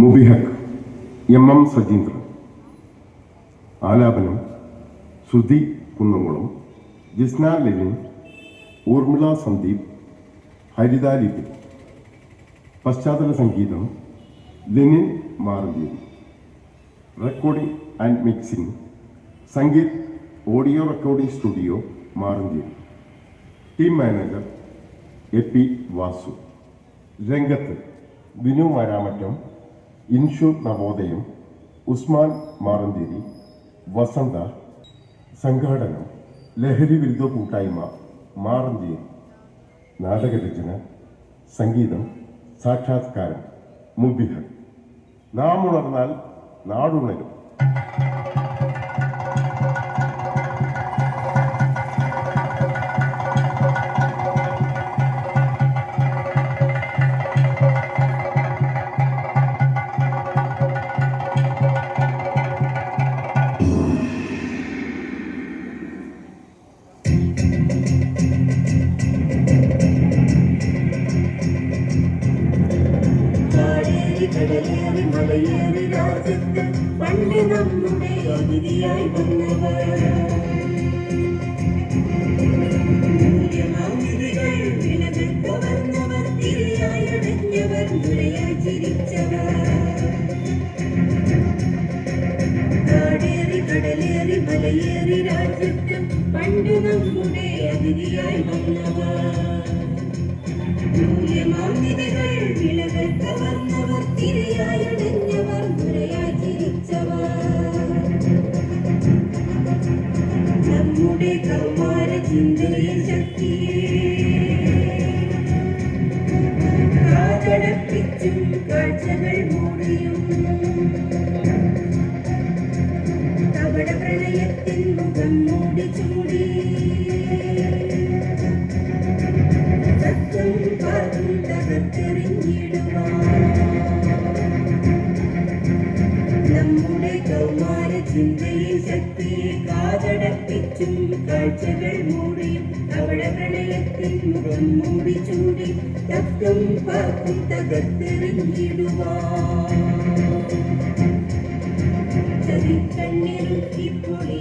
മുബിഹക് M M Sajeendran. ആലാപനം ശ്രുതി കുന്നംകുളം ജിസ്ന ലെനിൻ ഊർമിള സന്ദീപ് ഹരിത ലിപി. പശ്ചാത്തല സംഗീതം Lenin Maranchery recording and mixing Sangeeth audio recording studio Maranchery team manager A P Vasu. രംഗത്ത് വിനു മാരാമറ്റം ഇൻഷു നവോദയം ഉസ്മാൻ മാറന്തേരി വസന്ത സംഘാടനം ലഹരി വിരുദ്ധ കൂട്ടായ്മ മാറഞ്ചേരി നാടകരചന സംഗീതം സാക്ഷാത്കാരം മുബിഹൻ നാം ഉണർന്നാൽ നാടുണരും. മലയേറി രാജ്യത്ത് പണ്ട് നമ്മുടെ അതിഥിയായി വന്നവർ. മൂല്യമാന്യതകൾ വിലകെട്ട് വന്നവർ തിരയായടഞ്ഞവർ മുരയായി ചിരിച്ചവർ. சிந்தையில் சக்தியை காதடப்பிச்சும் காட்சிகள் மூடியும் கவள பிரளயத்தின் முகம் மூடி சூடி தத்தும் பார்க்கும் தகத்தெறிஞ்சிடுவார் சரி கண்ணிருக்கி பொறி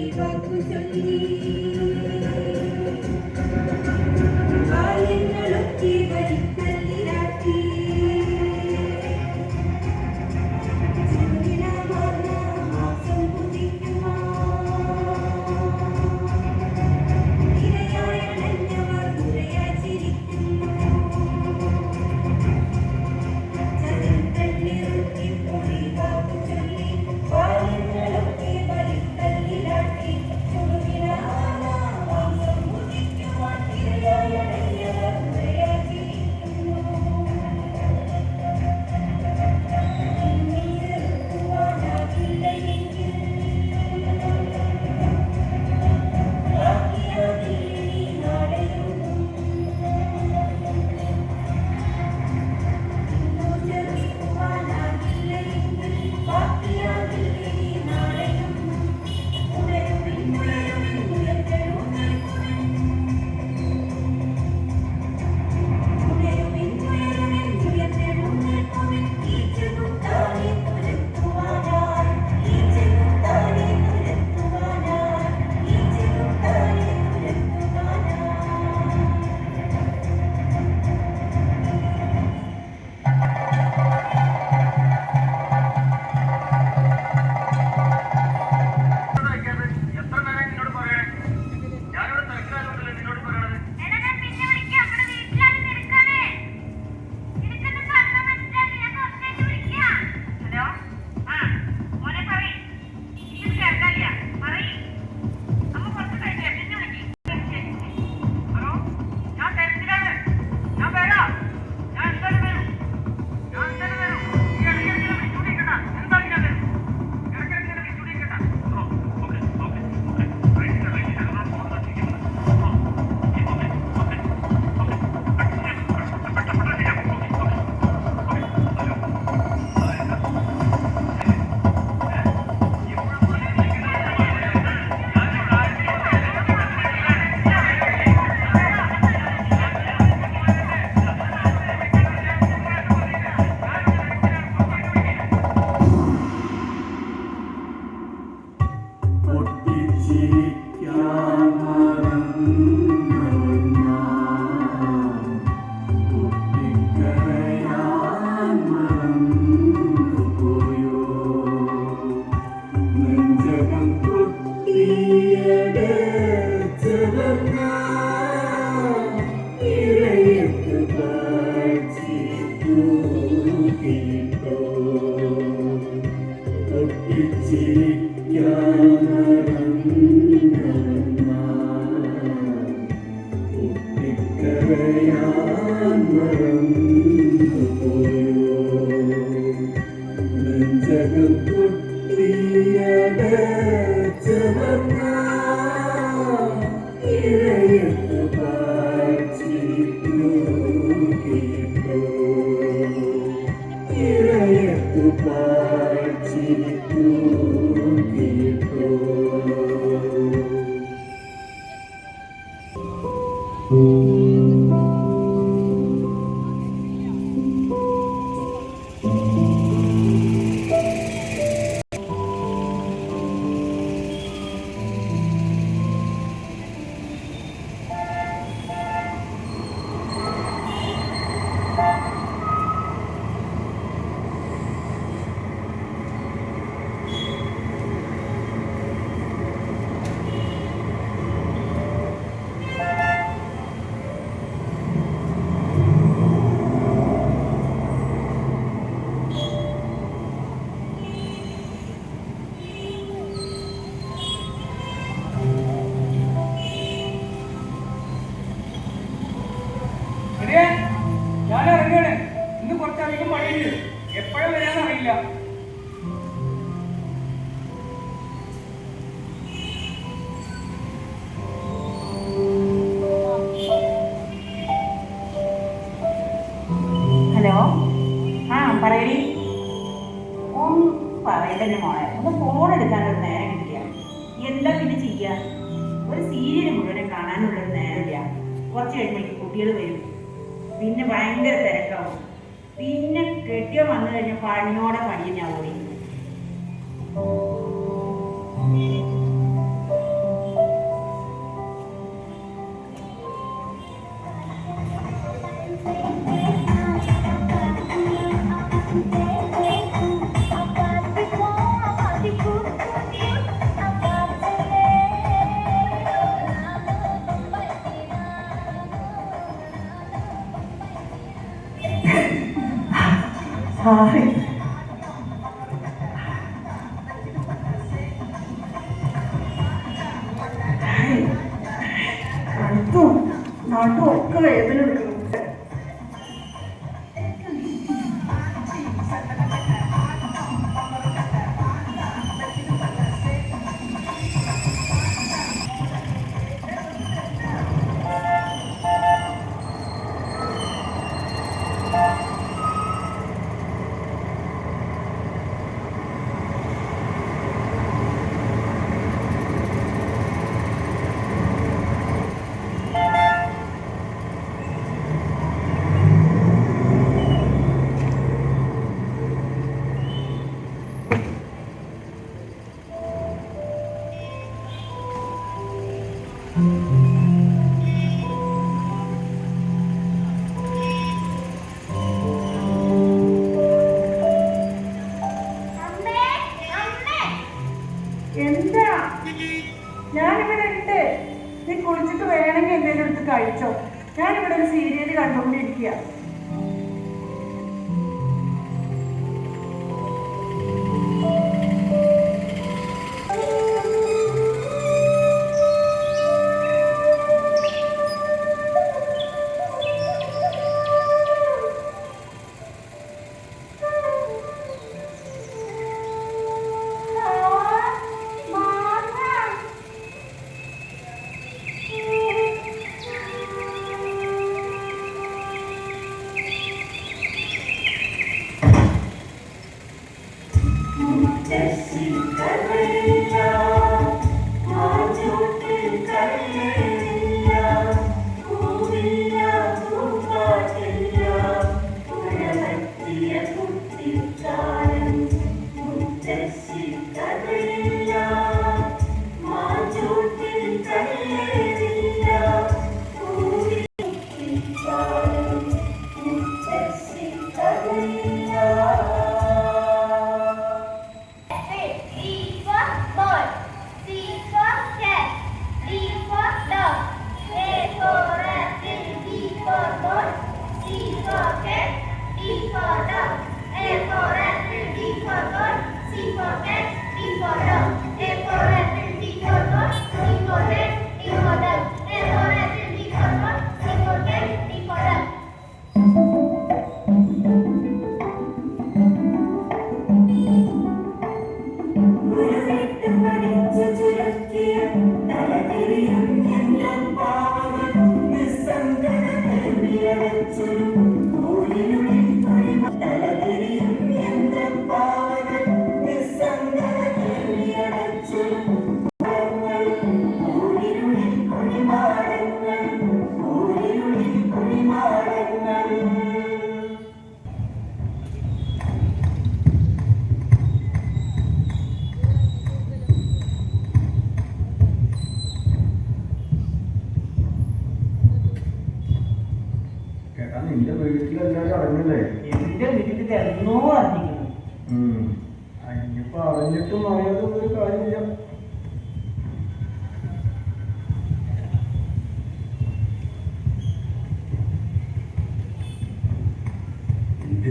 ഹലോ? ആ പറയടി. ഒന്നും പറയല്ലേ മോളെ. ഒന്ന് ഫോൺ എടുക്കാനൊരു നേരം കിട്ടിയ. എന്താ പിന്നെ ചെയ്യാ? ഒരു സീരിയൽ മുഴുവൻ കാണാനുള്ളൊരു നേരമില്ല കുറച്ച് കഴിയുമ്പോഴേക്ക് കുട്ടികൾ വരും. പിന്നെ ഭയങ്കര തിരക്കാവും കെട്ടിയോ വന്നു കഴിഞ്ഞാൽ പണിയോടെ പണി ഞാൻ 啊、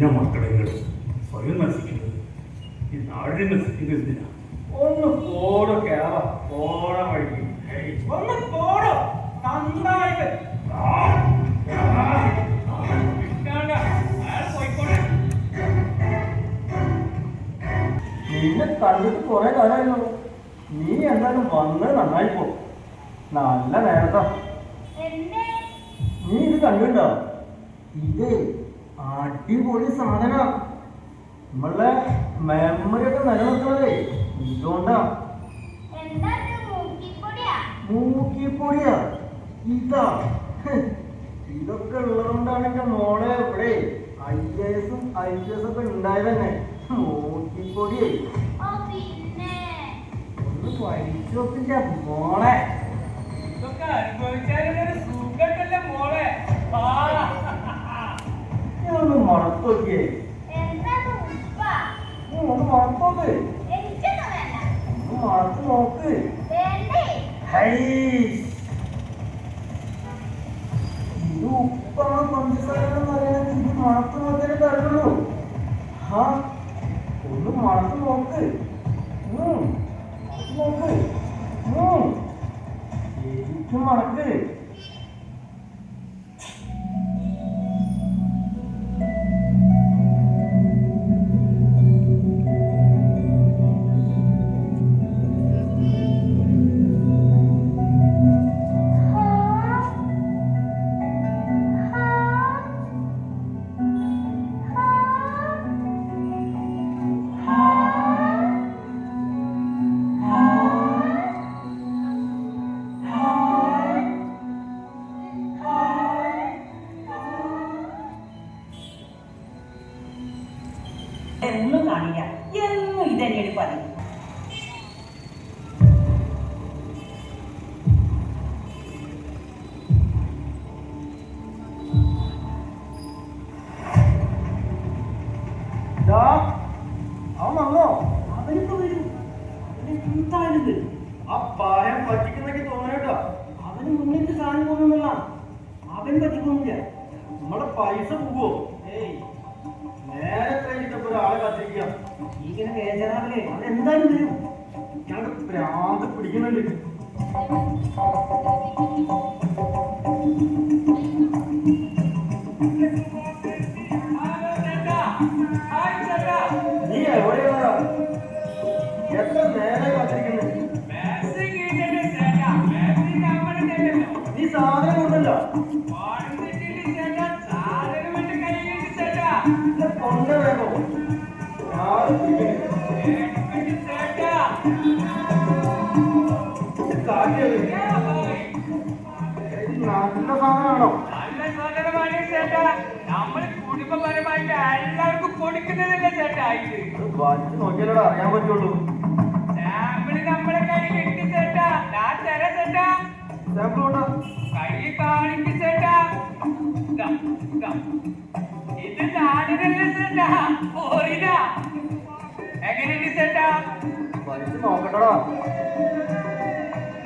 എന്തിനാ മക്കളെ സ്വയം നശിക്കുന്നത്. ഈ നാടിനെ നശിക്കുന്നത് എന്തിനാ? ഒന്ന് പോടോ കേറ പോണ വഴി. ഒന്ന് പോടോ. നിന്നെ കണ്ടിട്ട് കുറെ കാലമായിരുന്നു നീ എന്തായാലും വന്ന് നന്നായി പോ. നല്ല നേരത്താ. നീ ഇത് കണ്ടിട്ടുണ്ടോ? ഇത് അടിപൊളി സാധന. നമ്മളെ മെമ്മറി ഒക്കെ നിലനിർത്തണതേ ഇതുകൊണ്ടാ. എന്താ ഇത് മൂക്കിപ്പൊടിയാ? ഇതാ. ഇതൊക്കെ ഉള്ളതുകൊണ്ടാണ് എന്റെ മോളെ ഇവിടെ ഐ എസും ഐ പി എസ് ഒക്കെ ഉണ്ടായത് തന്നെ മൂക്കിപ്പൊടിയേ ഒന്ന് പഠിച്ചു നോക്കിന്റെ മോളെ. ഇതൊക്കെ അനുഭവിച്ചാലും മോളെ? ആ. ഒന്ന് മണത്ത് നോക്കിയേ എന്താ ഇത് ഉപ്പാ? നീ ഒന്ന് മണത്ത് നോക്ക് എനിക്കൊന്നും വേണ്ട. ഒന്ന് മണത്ത് നോക്ക്. ഹൈ ഇത് ഉപ്പാണ് പഞ്ചസാരന്ന് പറയുന്നത്? ഇത് മണത്ത് നോക്കിയാലേ തരുള്ളൂ ആ ഒന്ന് മണത്ത് നോക്ക്. നോക്ക്. ശരിക്കും മണക്ക്. പിടിക്കുന്നുണ്ട് നമ്മൾ കുടുംബപരമായിട്ട് എല്ലാവർക്കും കൊടുക്കുന്നതല്ലേ ചേട്ടാ ഇത്? അത് വലിച്ചു നോക്കിയാലോ അറിയാൻ പറ്റുള്ളൂ. സാമ്പിൾ നമ്മളെ കയ്യിലുണ്ട് ചേട്ടാ. ഞാൻ തരാം ചേട്ടാ. സാമ്പിൾ കൊണ്ടാ. കൈ കാണിക്ക് ചേട്ടാ. ഇതാ, നാടിനല്ല ചേട്ടാ. പോയില്ല എങ്ങനെയുണ്ട് ചേട്ടാ? വലിച്ചു നോക്കട്ടടാ.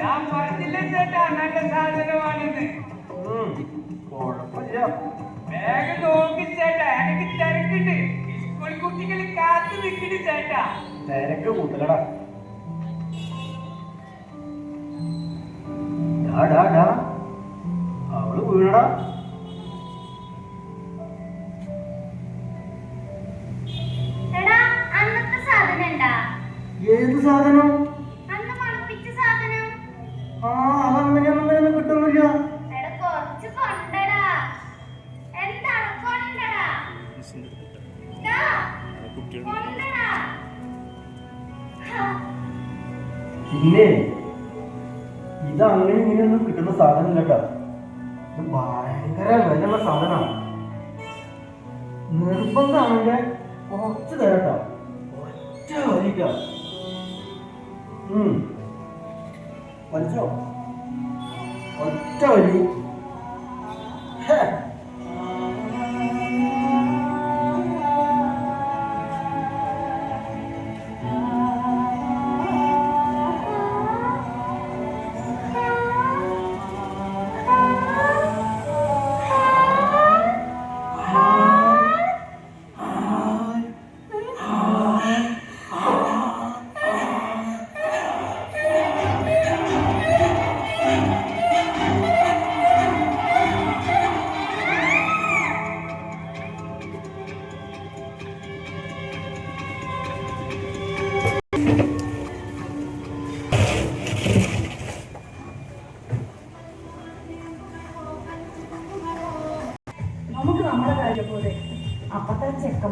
ഞാൻ പറഞ്ഞില്ലേ ചേട്ടാ നല്ല സാധനമാണിത്. വേഗം നോക്കി ചേട്ടാ എനിക്ക് തിരക്കുണ്ട് സ്കൂൾ കുട്ടികൾ കാത്തു നിൽക്കുന്നു ചേട്ടാ. തിരക്ക് കൂട്ടലടാ ഡാ, ഡാ, ഡാ. അവൾ വീണടാ. എടാ അന്നത്തെ സാധനം ഏത് സാധനം? ഭയങ്കര വിലയുള്ള സാധനമാണ്. നിർബന്ധമാണെങ്കിൽ കുറച്ച് തരട്ടോ ഒറ്റ വലിക്ക വലിച്ചോ ഒറ്റ വലി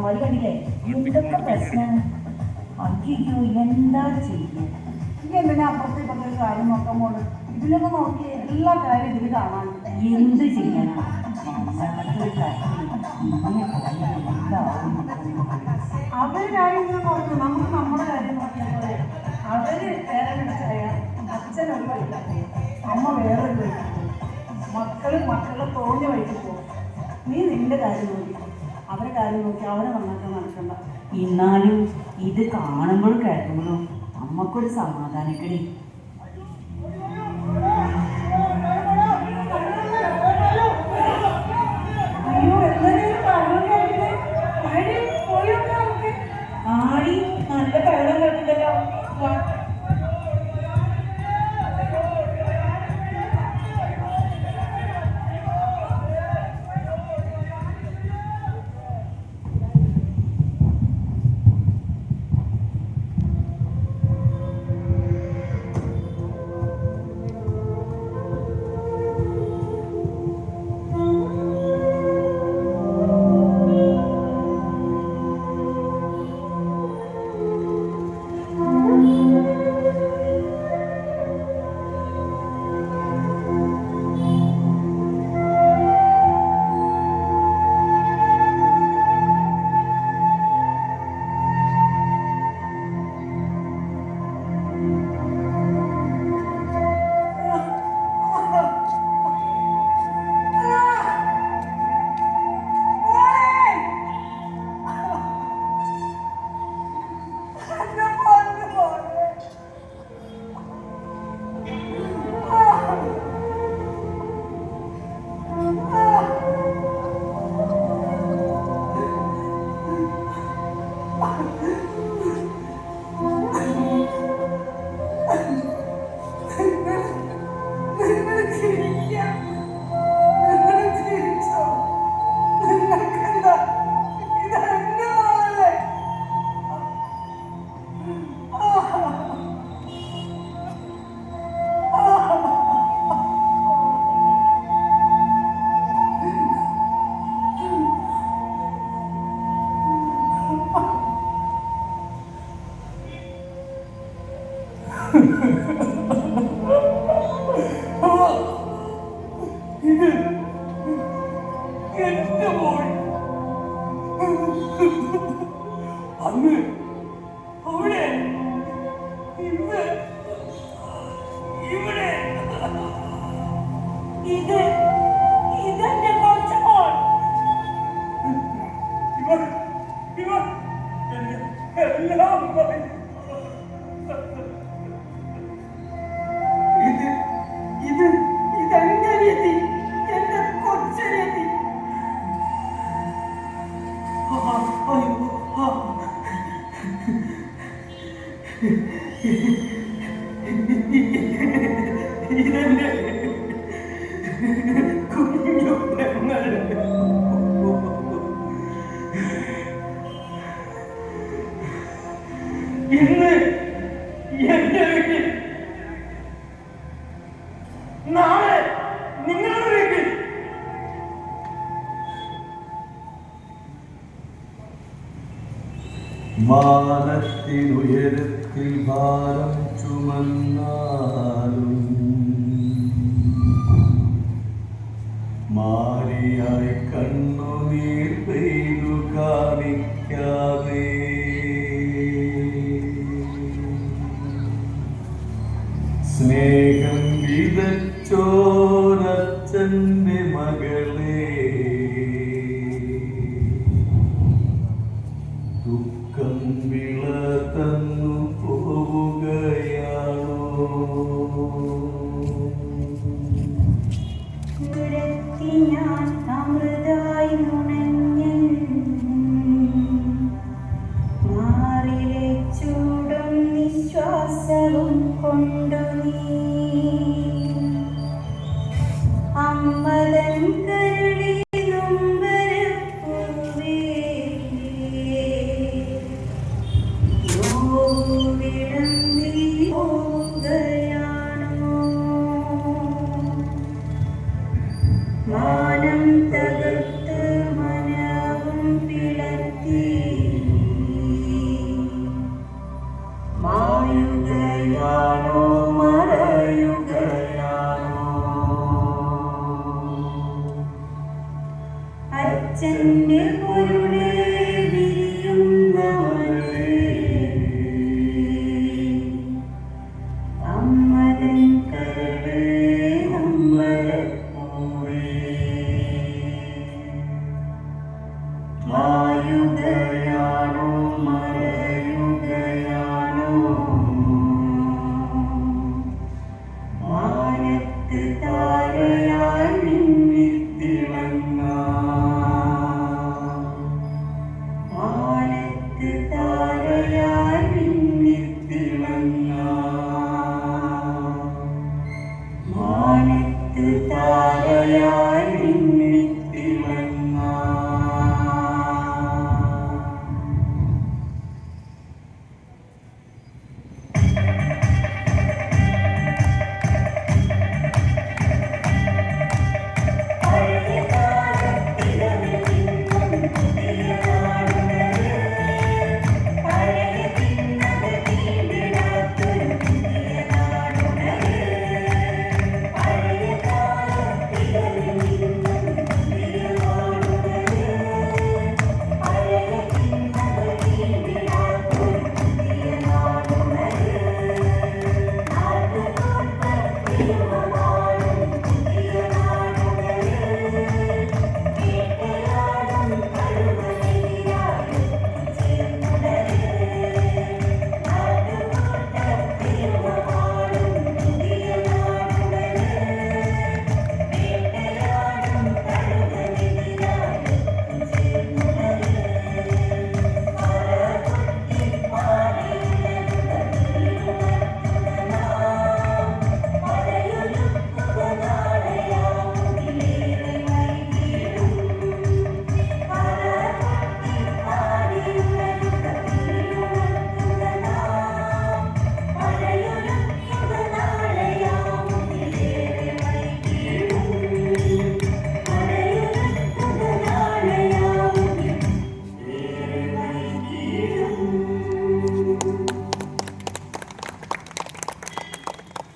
എന്തൊക്കെ പ്രശ്നം? അയ്യോ എന്താ ചെയ്യുക ഇനി എന്തിനാ അപ്പുറത്തെ ഇപ്പുറത്തെ കാര്യം നോക്കാൻ പോണത്? ഇതിലൊക്കെ നോക്കി എല്ലാ കാര്യം ഇതിൽ കാണാൻ. എന്ത് ചെയ്യണം? അവർ കാര്യം ഇങ്ങനെ നോക്കും നമുക്ക് നമ്മുടെ കാര്യം നോക്കിയാൽ പോലെ അവർ വേറെ വിളിച്ചായ അച്ഛൻ ഒരു വഴിക്ക് അമ്മ വേറെ ഒരു മക്കൾ മക്കളുടെ തോന്നിയ വഴിക്ക് പോകും. നീ നിന്റെ കാര്യം നോക്കി. അവരെ കാര്യം നോക്കി അവരെ നന്നാക്കാൻ നടക്കണ്ട. എന്നാലും ഇത് കാണുമ്പോഴും കേൾക്കുമ്പോഴും നമുക്കൊരു സമാധാനക്കടി മാനത്തിനുയരത്തിൽ ഭാരം ചുമന്നാലും മാരിയായി കണ്ണുനീർ പെയ്തു കാണിക്കാതെ. സ്നേഹം വിതച്ചോരച്ഛന്റെ